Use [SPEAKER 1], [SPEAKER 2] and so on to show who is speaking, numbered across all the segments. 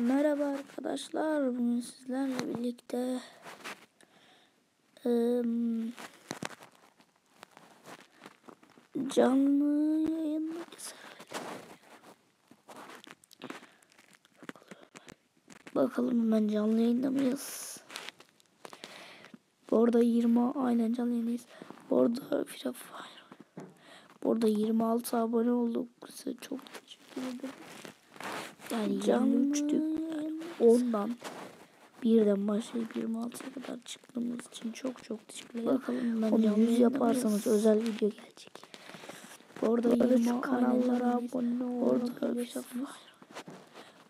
[SPEAKER 1] Merhaba arkadaşlar. Bugün sizlerle birlikte ım, canlı yayındayız. Bakalım hemen canlı yayında mıyız? Bu arada 20 aynen canlı yayındayız. Bu arada Free Fire. Bu arada 26 abone olduk. Size çok teşekkür ederim. Yani 23'tük. Ondan birden başlayıp 26'ya kadar çıktığımız için çok çok teşekkür ederim. Bakalım ben Onu 100 yaparsanız özel video gelecek. Bu arada 20 kanallara abone olabilirsiniz.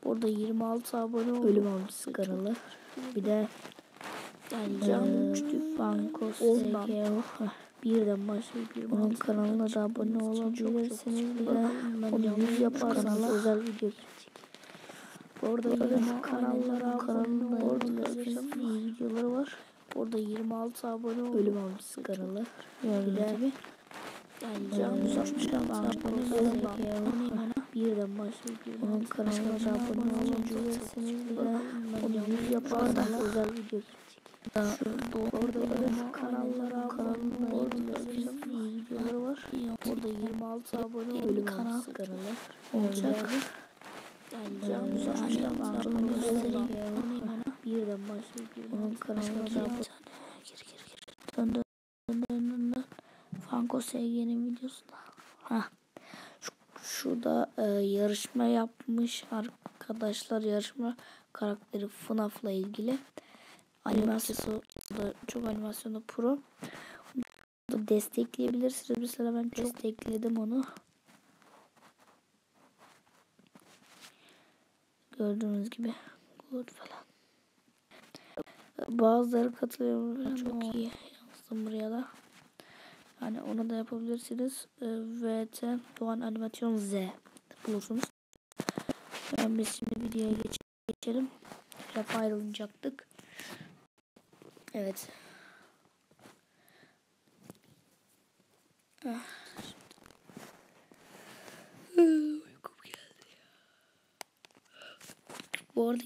[SPEAKER 1] Orada 26 abone oldu. Ölüm avcısı kanalı. Bir de yani canlı üçlü Fankos ondan birden başlayıp 26 Onun kanalına da abone olabilirsiniz. Bir de onu 100 yaparsanız özel video. Orada 20 kanallara kanalında orada iyi videoları var. Orada 26 abone oldu. Ölüm avcısı kanalı. Yani yani uzatmışlar abone olmadan birden başlayıp onun kanalına abone de onu 100 yaparsanız özel video gelecek. Orada 20 kanallara kanalında videoları var. Orada 26 abone oldu. Avcısı kanalı. Olacak. Canlı uzatmışlar abone birden başlayıp onun kanalına da abone Gir gir gir. Dön dön dön dön dön. Franco SG'nin e, yarışma yapmış arkadaşlar yarışma karakteri FNAF'la ilgili. Animasyonu da çok animasyonu pro. Destekleyebilirsiniz. Mesela ben destekledim onu. Gördüğünüz gibi. Good falan. Bazıları katılıyor. Çok iyi yazdım buraya da. Yani onu da yapabilirsiniz. Ee, VT Doğan Animasyon Z bulursunuz. Yani biz şimdi videoya geç geçelim. Rafa ayrılacaktık. Evet. Ah. Uykum geldi ya. Bu arada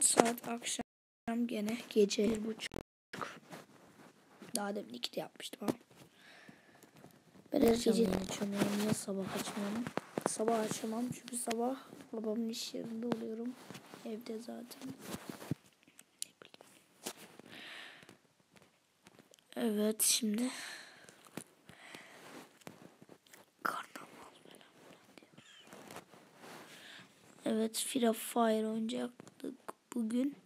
[SPEAKER 1] saat akşam gene gece bir buçuk. Daha demin iki de yapmıştım ama. Ben her gece açıyorum yani niye sabah açmıyorum? Sabah açamam çünkü sabah babamın iş yerinde oluyorum. Evde zaten. Evet şimdi karnaval falan diyor. Evet Free Fire oynayacaktık bugün.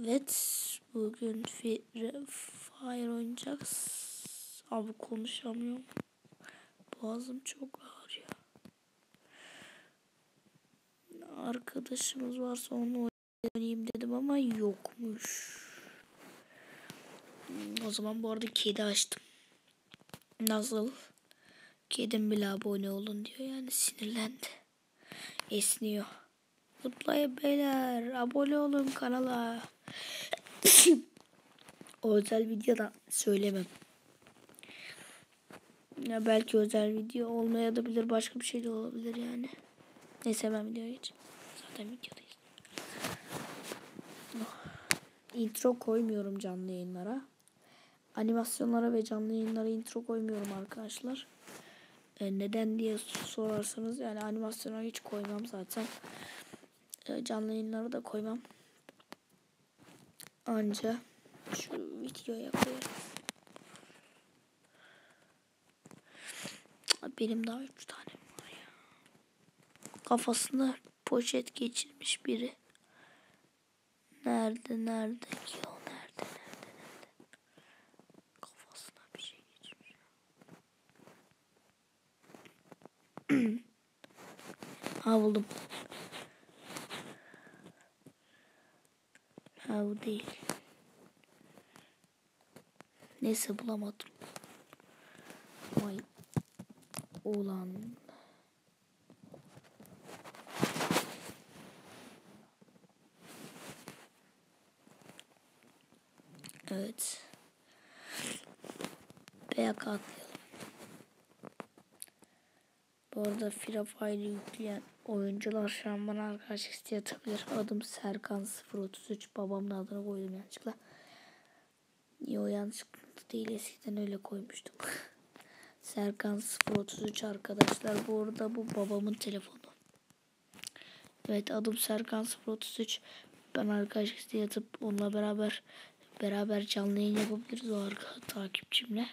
[SPEAKER 1] Evet bugün Free Fire oynayacağız. Abi konuşamıyorum. Boğazım çok ağrıyor. Arkadaşımız varsa onu oynayayım dedim ama yokmuş. O zaman bu arada kedi açtım. Nasıl? Kedim bile abone olun diyor yani sinirlendi. Esniyor. Zıplayın beyler. Abone olun kanala. o özel videoda söylemem. Ya belki özel video olmaya da bilir. Başka bir şey de olabilir yani. Neyse ben videoya geçeyim. Zaten videodayız. Oh. Intro koymuyorum canlı yayınlara. Animasyonlara ve canlı yayınlara intro koymuyorum arkadaşlar. Ee, neden diye sorarsanız yani animasyona hiç koymam zaten. Ee, canlı yayınlara da koymam. Anca şu videoya koyarım. Benim daha üç tane var ya. Kafasında poşet geçirmiş biri. Nerede nerede ki o nerede nerede nerede. Kafasına bir şey geçmiş. ha buldum. Ha bu değil. Neyse bulamadım. Vay. Ulan. Evet. B'ye atlayalım. Bu arada Free Fire yükleyen oyuncular şu an bana arkadaşlık isteği atabilir. Adım Serkan 033. Babamın adını koydum yanlışlıkla. Yo yanlışlıkla değil eskiden öyle koymuştum. Serkan 033 arkadaşlar. Bu arada bu babamın telefonu. Evet adım Serkan 033. Ben arkadaşlık isteği atıp onunla beraber beraber canlı yayın yapabiliriz o arka takipçimle.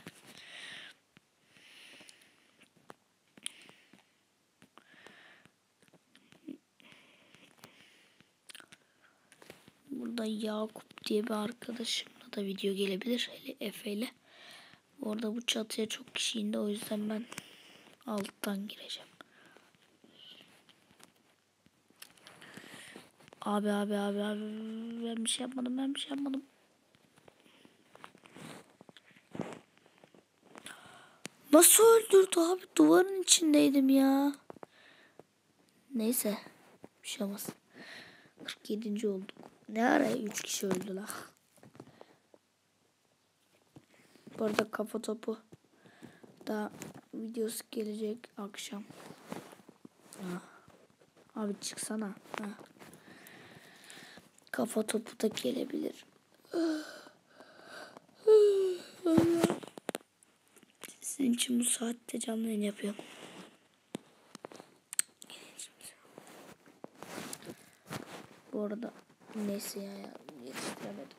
[SPEAKER 1] Burada Yakup diye bir arkadaşımla da video gelebilir. Hele Efe ile. Orada bu çatıya çok kişi indi. O yüzden ben alttan gireceğim. Abi abi abi abi ben bir şey yapmadım ben bir şey yapmadım. Nasıl öldürdü abi duvarın içindeydim ya. Neyse bir şey olmaz. 47. olduk. Ne ara 3 kişi öldü la. Bu arada kafa topu da videosu gelecek akşam. Ha. Abi çıksana. Ha. Kafa topu da gelebilir. Sizin için bu saatte canlı yayın yapıyorum. Bu arada neyse ya, ya yetiştiremedim.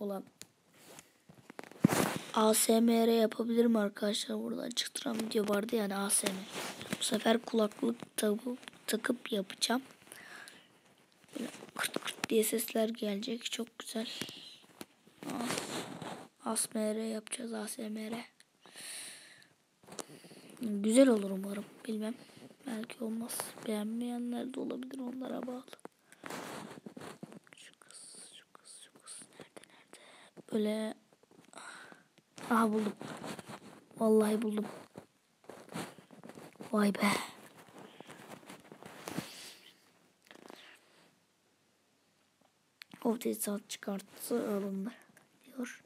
[SPEAKER 1] Olan ASMR yapabilirim arkadaşlar burada açıktıran video vardı yani ASMR. Bu sefer kulaklık takıp, takıp yapacağım. Böyle kırt kırt diye sesler gelecek. Çok güzel. ASMR yapacağız ASMR. Güzel olur umarım. Bilmem. Belki olmaz. Beğenmeyenler de olabilir. Onlara bağlı. Şu kız, şu kız, şu kız. Nerede, nerede? Böyle. Aha buldum. Vallahi buldum. Vay be. O tesisat çıkartsı alındı diyor.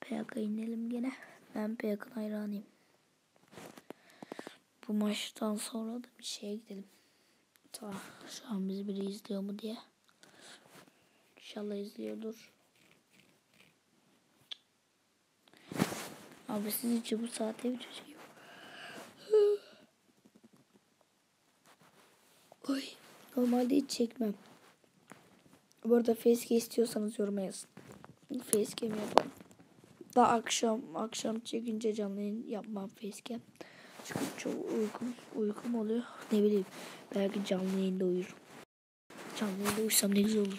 [SPEAKER 1] PYK'a inelim gene. Ben PYK'ın hayranıyım. Bu maçtan sonra da bir şeye gidelim. Ta şu an bizi biri izliyor mu diye. İnşallah izliyordur. Abi siz için bu saatte video çekiyor. Oy. Normalde hiç çekmem. Bu arada facecam istiyorsanız yoruma yazın. Facecam yapalım. Daha akşam akşam çekince canlı yayın yapmam facecam. Çünkü çok uykum, uykum oluyor. Ne bileyim belki canlı yayında uyurum. Canlı yayında uyusam ne güzel olur.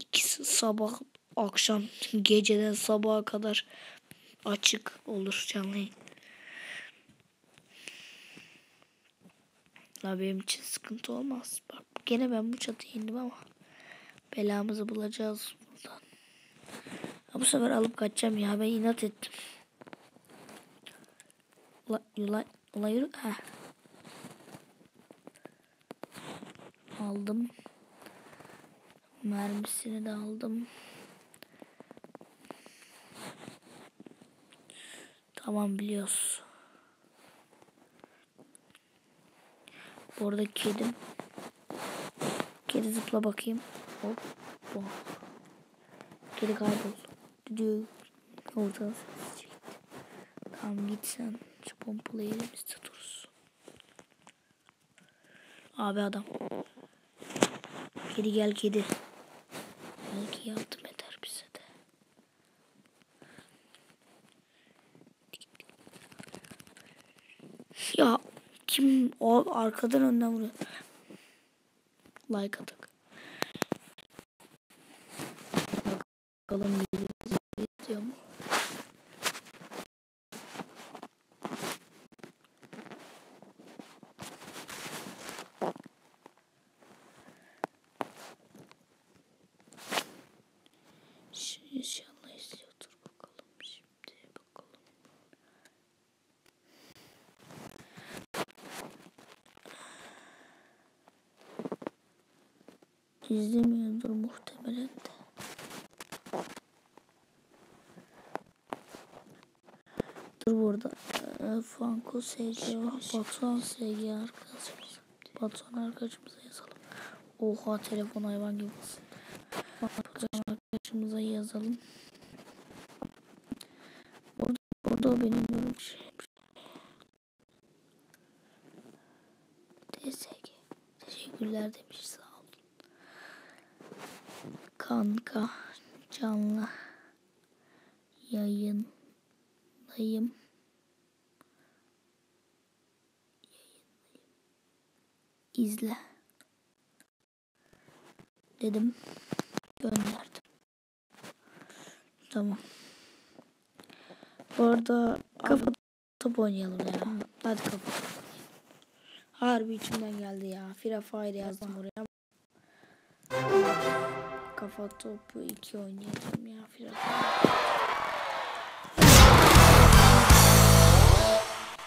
[SPEAKER 1] İkisi sabah akşam geceden sabaha kadar açık olur canlı yayın. Ya benim için sıkıntı olmaz. Bak gene ben bu çatıya indim ama belamızı bulacağız buradan. Ha, bu sefer alıp kaçacağım ya ben inat ettim. Ula, ula, yürü. Ha. Aldım. Mermisini de aldım. Tamam biliyoruz. Bu arada kedim. Kedi zıpla bakayım. Hop. Oh. Kedi kayboldu. Diyor. Oradan ses çekti. Tamam git sen. Şu pompalayı elimizde dursun. Abi adam. Kedi gel kedi. Belki yardım eder bize de. Ya kim o arkadan önden vuruyor. Like atak. Bakalım izliyor mu? Şimdi inşallah izliyordur bakalım şimdi bakalım. İzlemiyordur muhtemelen de. burada. Ee, Funko SG var. Batuhan SG arkadaşımız. Batuhan arkadaşımıza yazalım. Oha telefon hayvan gibi basın. Batuhan arkadaşımıza yazalım. Orada o benim yorum şey. TSG. Teşekkürler demiş sağ olun. Kanka canlı yayındayım. İzle. Dedim. Gönderdim. Tamam. Bu arada kafa top oynayalım ya. Hadi kafa. Harbi içimden geldi ya. Free Fire yazdım oraya. Kafa topu 2 oynayacağım ya. Fire.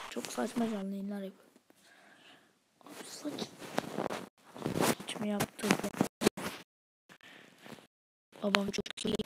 [SPEAKER 1] Çok saçma canlı yayınlar yapıyorum. Abi saçma. Saçma yaptı. Babam çok iyi